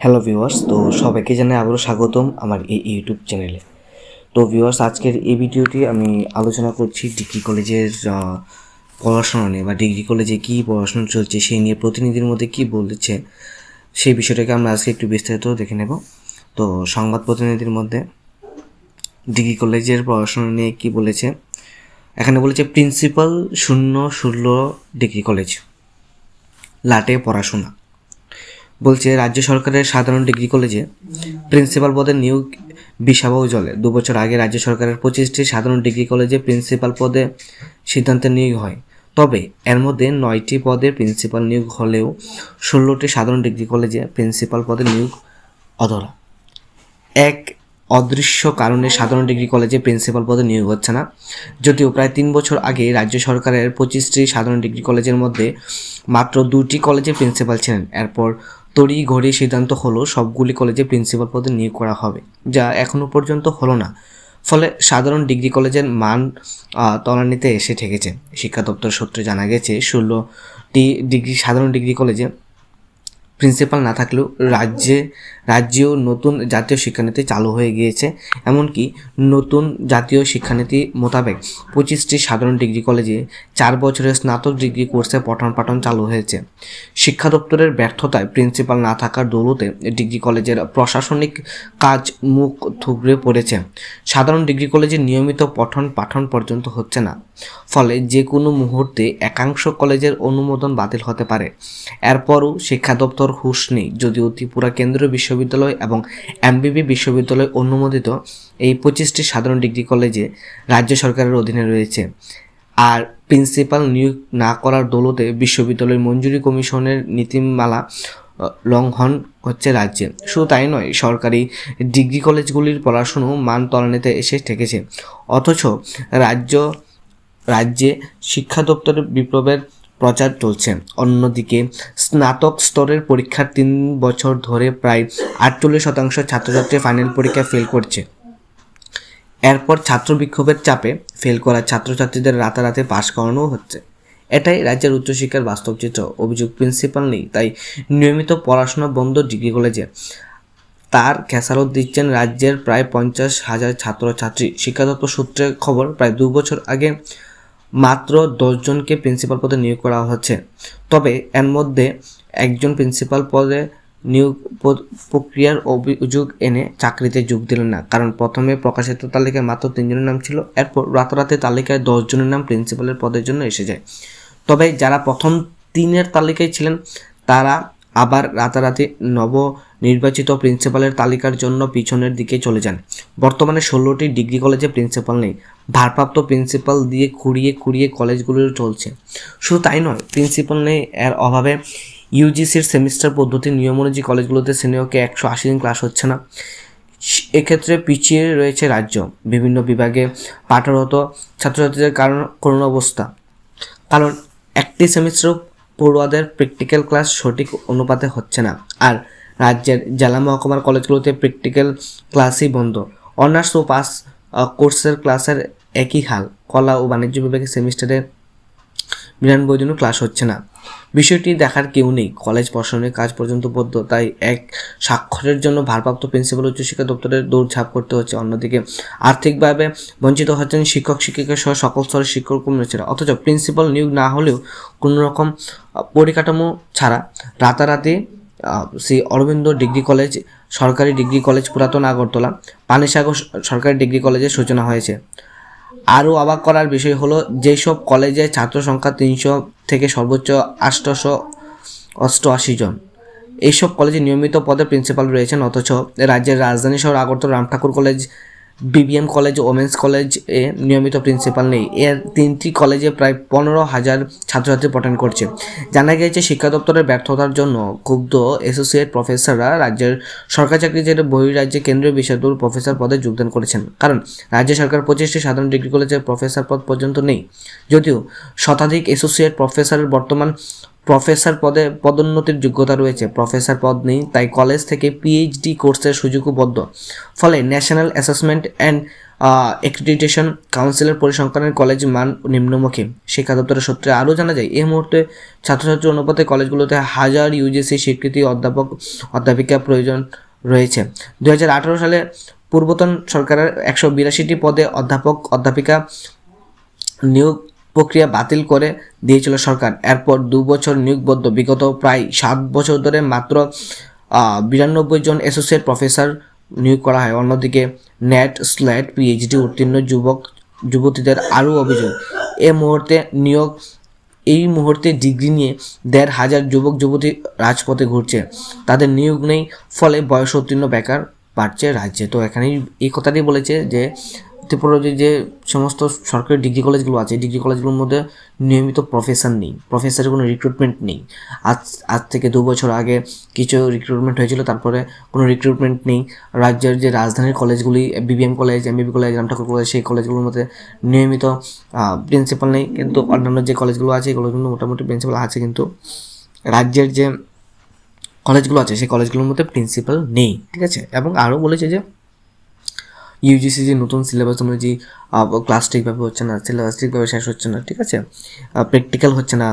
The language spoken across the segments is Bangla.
হ্যালো ভিউয়ার্স তো সবাইকে জানাই আবারও স্বাগতম আমার এই ইউটিউব চ্যানেলে তো ভিউয়ার্স আজকের এই ভিডিওটি আমি আলোচনা করছি ডিগ্রি কলেজের পড়াশোনা নিয়ে বা ডিগ্রি কলেজে কী পড়াশোনা চলছে, সেই নিয়ে প্রতিনিধির মধ্যে কী বলেছে, সেই বিষয়টাকে আমরা আজকে একটু বিস্তারিত দেখে নেব। তো সংবাদ প্রতিনিধির মধ্যে ডিগ্রি কলেজের পড়াশোনা নিয়ে কী বলেছে, এখানে বলেছে প্রিন্সিপাল শূন্য ষোলো ডিগ্রি কলেজ লাটে পড়াশোনা। বলছে, রাজ্য সরকারের সাধারণ ডিগ্রি কলেজে প্রিন্সিপাল পদে নিয়োগ বিষাবহ জলে। দু বছর আগে রাজ্য সরকারের পঁচিশটি সাধারণ ডিগ্রি কলেজে প্রিন্সিপাল পদে সিদ্ধান্তে নিয়োগ হয়। তবে এর মধ্যে নয়টি পদে প্রিন্সিপাল নিয়োগ হলেও ষোলোটি সাধারণ ডিগ্রি কলেজে প্রিন্সিপাল পদে নিয়োগ অধরা। এক অদৃশ্য কারণে সাধারণ ডিগ্রি কলেজে প্রিন্সিপাল পদে নিয়োগ হচ্ছে না, যদিও প্রায় তিন বছর আগে রাজ্য সরকারের পঁচিশটি সাধারণ ডিগ্রি কলেজের মধ্যে মাত্র দুটি কলেজে প্রিন্সিপাল ছিলেন। এরপর তড়ি ঘড়ি সিদ্ধান্ত হলো সবগুলি কলেজে প্রিন্সিপাল পদে নিয়োগ করা হবে, যা এখনও পর্যন্ত হলো না। ফলে সাধারণ ডিগ্রি কলেজের মান তলানিতে এসে ঠেকেছে। শিক্ষা দপ্তর সূত্রে জানা গেছে ষোলোটি ডিগ্রি, সাধারণ ডিগ্রি কলেজে প্রিন্সিপাল না থাকলেও রাজ্যে, রাজ্যেও নতুন জাতীয় শিক্ষানীতি চালু হয়ে গিয়েছে। এমনকি নতুন জাতীয় শিক্ষানীতি মোতাবেক পঁচিশটি সাধারণ ডিগ্রি কলেজে চার বছরের স্নাতক ডিগ্রি কোর্সে পঠন পাঠন চালু হয়েছে। শিক্ষা দপ্তরের ব্যর্থতায় প্রিন্সিপাল না থাকার দৌলতে ডিগ্রি কলেজের প্রশাসনিক কাজ মুখ থুবড়ে পড়েছে। সাধারণ ডিগ্রি কলেজে নিয়মিত পঠন পাঠন পর্যন্ত হচ্ছে না। ফলে যে কোনো মুহূর্তে একাংশ কলেজের অনুমোদন বাতিল হতে পারে। এরপরও শিক্ষা দপ্তর হুঁশ নেই। যদিও ত্রিপুরা কেন্দ্রীয় বিশ্ববিদ্যালয় এবং এমবিবি বিশ্ববিদ্যালয় অনুমোদিত এই পঁচিশটি সাধারণ ডিগ্রি কলেজে রাজ্য সরকারের অধীনে রয়েছে। আর প্রিন্সিপাল নিয়োগ না করার দৌলতে বিশ্ববিদ্যালয় মঞ্জুরি কমিশনের নীতিমালা লঙ্ঘন হচ্ছে রাজ্যে। শুধু তাই নয়, সরকারি ডিগ্রি কলেজগুলির পড়াশুনো মান তলানিতে এসে ঠেকেছে। অথচ রাজ্য, রাজ্যে শিক্ষা দপ্তরের বিপ্লবের প্রচার চলছে। অন্যদিকে, স্নাতক স্তরের পরীক্ষার তিন বছর ধরে প্রায় আটচল্লিশ শতাংশ ছাত্রছাত্রী ফাইনাল পরীক্ষায় ফেল করছে। এরপর ছাত্র বিক্ষোভের চাপে ফেল করা ছাত্রছাত্রীদের রাতারাতি পাশ করানো হচ্ছে। এটাই রাজ্যের উচ্চশিক্ষার বাস্তব চিত্র অভিযোগ প্রিন্সিপাল নেই, তাই নিয়মিত পড়াশোনা বন্ধ ডিগ্রি কলেজে। তার খেসারত দিচ্ছেন রাজ্যের প্রায় পঞ্চাশ হাজার ছাত্রছাত্রী। শিক্ষা দপ্তর সূত্রে খবর, প্রায় দু বছর আগে মাত্র দশজনকে প্রিন্সিপাল পদে নিয়োগ করা হচ্ছে। তবে এর মধ্যে একজন প্রিন্সিপাল পদে নিয়োগ প্রক্রিয়ার অভিযোগ এনে চাকরিতে যোগ দিলেন না। কারণ প্রথমে প্রকাশিত তালিকায় মাত্র তিনজনের নাম ছিল। এরপর রাতারাতি তালিকায় দশজনের নাম প্রিন্সিপালের পদের জন্য এসে যায়। তবে যারা প্রথম তিনের তালিকায় ছিলেন, তারা আবার রাতারাতি নব নির্বাচিত প্রিন্সিপালের তালিকার জন্য পিছনের দিকে চলে যান। বর্তমানে ষোলোটি ডিগ্রি কলেজে প্রিন্সিপাল নেই। ভারপ্রাপ্ত প্রিন্সিপাল দিয়ে খুঁড়িয়ে খুঁড়িয়ে কলেজগুলো চলছে। শুধু তাই নয়, প্রিন্সিপাল নেই এর অভাবে ইউজিসির সেমিস্টার পদ্ধতির নিয়ম অনুযায়ী কলেজগুলোতে সিনিয়রকে একশো আশি দিন ক্লাস হচ্ছে না। এক্ষেত্রে পিছিয়ে রয়েছে রাজ্য। বিভিন্ন বিভাগে পাঠরত ছাত্রছাত্রীদের কারণ করুণ অবস্থা। কারণ একটি সেমিস্টার পড়ুয়াদের প্র্যাকটিক্যাল ক্লাস সঠিক অনুপাতে হচ্ছে না। আর রাজ্যের জেলা মহকুমার কলেজগুলোতে প্র্যাকটিক্যাল ক্লাসই বন্ধ। অনার্স ও পাস কোর্সের ক্লাসের একই হাল। কলা ও বাণিজ্য বিভাগের সেমিস্টারে বিরানব্বই দিনও ক্লাস হচ্ছে না। বিষয়টি দেখার কেউ নেই। কলেজ প্রশাসনের কাজ পর্যন্ত বদ্ধ, তাই এক স্বাক্ষরের জন্য ভারপ্রাপ্ত প্রিন্সিপাল উচ্চশিক্ষা দপ্তরের দৌড়ঝাঁপ করতে হচ্ছে। অন্যদিকে, আর্থিকভাবে বঞ্চিত হচ্ছেন শিক্ষক, শিক্ষিকা সহ সকল স্তরের শিক্ষক কর্মচারীরা অথচ প্রিন্সিপাল নিয়োগ না হলেও কোনো রকম পরিকাঠামো ছাড়া রাতারাতি সেই অরবিন্দ ডিগ্রি কলেজ, সরকারি ডিগ্রি কলেজ পুরাতন আগরতলা, পানিসাগর সরকারি ডিগ্রি কলেজের সূচনা হয়েছে। আরও অবাক করার বিষয় হলো, যেসব কলেজে ছাত্র সংখ্যা তিনশো থেকে সর্বোচ্চ আষ্টশো অষ্টআশি জন। এইসব কলেজে নিয়মিত পদে প্রিন্সিপাল রয়েছেন, অথচ রাজ্যের রাজধানী শহর Agartala Ramthakur college BBM college women's college এ নিয়মিত প্রিন্সিপাল নেই। এর তিনটি কলেজে প্রায় পনেরো হাজার ছাত্রছাত্রী পঠন করছে। জানা গিয়েছে, শিক্ষা দপ্তরের ব্যর্থতার জন্য ক্ষুব্ধ অ্যাসোসিয়েট প্রফেসররা রাজ্যের সরকারি চাকরি ছেড়ে বহিরাজ্যে কেন্দ্রীয় বিশ্ববিদ্যালয় প্রফেসর পদে যোগদান করেছেন। কারণ, রাজ্য সরকার পঁচিশটি সাধারণ ডিগ্রি কলেজের প্রফেসর পদ পর্যন্ত নেই। যদিও শতাধিক অ্যাসোসিয়েট প্রফেসরের বর্তমান প্রফেসর পদে পদোন্নতির যোগ্যতা রয়েছে। প্রফেসর পদ নেই, তাই কলেজ থেকে পিএইচডি কোর্সের সুযোগও বদ্ধ। ফলে ন্যাশনাল অ্যাসেসমেন্ট অ্যান্ড এক্রিডিটেশন কাউন্সিলের পরিসংখ্যানের কলেজ মান নিম্নমুখী। শিক্ষা দপ্তরের সূত্রে আরও জানা যায়, এই মুহূর্তে ছাত্রছাত্রী অনুপাতে কলেজগুলোতে হাজার ইউজিসি স্বীকৃতি অধ্যাপক, অধ্যাপিকা প্রয়োজন রয়েছে। দু হাজার আঠেরো সালে পূর্বতন সরকারের একশো বিরাশিটি পদে অধ্যাপক, অধ্যাপিকা নিয়োগ প্রক্রিয়া বাতিল করে দিয়েছিল সরকার। এরপর দু বছর নিয়োগবদ্ধ, বিগত প্রায় সাত বছর ধরে মাত্র বিরানব্বই জন অ্যাসোসিয়েট প্রফেসর নিয়োগ করা হয়। অন্যদিকে নেট স্ল্যাট পিএইচডি উত্তীর্ণ যুবক, যুবতীদের আরও অভিযোগ, এ মুহূর্তে নিয়োগ, এই মুহূর্তে ডিগ্রি নিয়ে দেড় হাজার যুবক, যুবতী রাজপথে ঘুরছে। তাদের নিয়োগ নেই, ফলে বয়স উত্তীর্ণ বেকার বাড়ছে রাজ্যে। তো এখানেই এই কথাটাই বলেছে যে ত্রিপুরার যে- যে সমস্ত সরকারি ডিগ্রি কলেজগুলো আছে ডিগ্রি কলেজগুলোর মধ্যে নিয়মিত প্রফেসর নেই প্রফেসরের কোনো রিক্রুটমেন্ট নেই। আজ আজ থেকে দু বছর আগে কিছু রিক্রুটমেন্ট হয়েছিল, তারপরে কোনো রিক্রুটমেন্ট নেই। রাজ্যের যে রাজধানীর কলেজগুলি BBM college MBB college Ramthakur college সেই কলেজগুলোর মধ্যে নিয়মিত প্রিন্সিপাল নেই। কিন্তু অন্যান্য যে কলেজগুলো আছে এই কলেজগুলো মোটামুটি প্রিন্সিপাল আছে, কিন্তু রাজ্যের যে কলেজগুলো আছে, সেই কলেজগুলোর মধ্যে প্রিন্সিপাল নেই, ঠিক আছে? এবং আরও বলেছে যে ইউজিসি যে নতুন সিলেবাস অনুযায়ী ক্লাস ঠিকভাবে হচ্ছে না সিলেবাস ঠিকভাবে শেষ হচ্ছে না, ঠিক আছে? প্র্যাকটিক্যাল হচ্ছে না।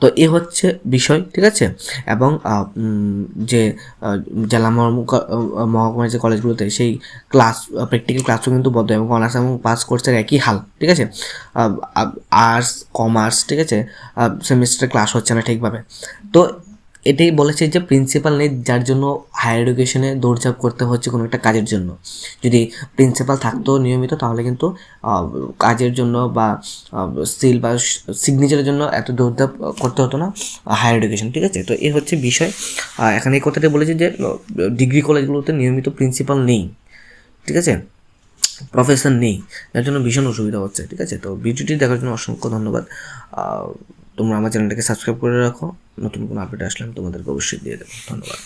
তো এ হচ্ছে বিষয়, ঠিক আছে? এবং যে জেলা মহকুমা মহকুমার যে কলেজগুলোতে সেই ক্লাস প্র্যাকটিক্যাল ক্লাসও কিন্তু বদ্ধ, এবং অনার্স এবং পাস কোর্সের একই হাল, ঠিক আছে? আর্টস কমার্স ঠিক আছে? সেমিস্টার ক্লাস হচ্ছে না ঠিকভাবে। তো এটাই বলেছে যে প্রিন্সিপাল নেই, যার জন্য হায়ার এডুকেশনে দৌড়ঝাঁপ করতে হচ্ছে কোনো একটা কাজের জন্য। যদি প্রিন্সিপাল থাকতো নিয়মিত, তাহলে কিন্তু কাজের জন্য বা সিল বা সিগনেচারের জন্য এত দৌড়ঝাঁপ করতে হতো না হায়ার এডুকেশন ঠিক আছে? তো এই হচ্ছে বিষয়। এখানে এই কথাটা বলেছে যে ডিগ্রি কলেজগুলোতে নিয়মিত প্রিন্সিপাল নেই, ঠিক আছে? প্রফেসর নেই, যার জন্য ভীষণ অসুবিধা হচ্ছে, ঠিক আছে? তো ভিডিওটি দেখার জন্য অসংখ্য ধন্যবাদ। তোমরা আমার চ্যানেলটাকে সাবস্ক্রাইব করে রাখো। নতুন কোনো আপডেট আসলে আমি তোমাদেরকে অবশ্যই দিয়ে দেবো। ধন্যবাদ।